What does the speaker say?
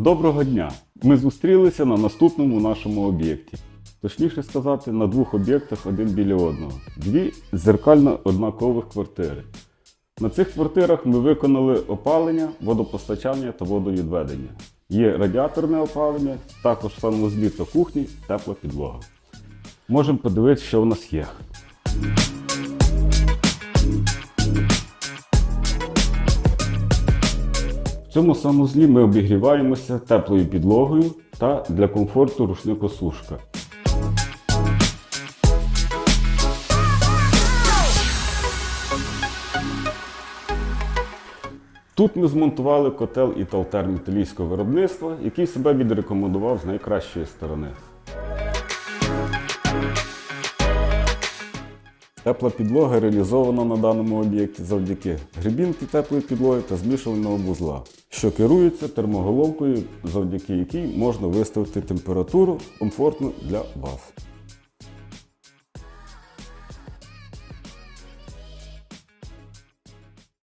Доброго дня! Ми зустрілися на наступному нашому об'єкті. Точніше сказати, на двох об'єктах один біля одного. Дві зеркально однакових квартири. На цих квартирах ми виконали опалення, водопостачання та водовідведення. Є радіаторне опалення, також санвузлі та кухні тепла підлога. Можемо подивитися, що в нас є. В цьому санузлі ми обігріваємося теплою підлогою та для комфорту рушникосушка. Тут ми змонтували котел Італтерм італійського виробництва, який себе відрекомендував з найкращої сторони. Тепла підлога реалізована на даному об'єкті завдяки грибінки теплої підлоги та змішувального вузла, що керується термоголовкою, завдяки якій можна виставити температуру комфортно для вас.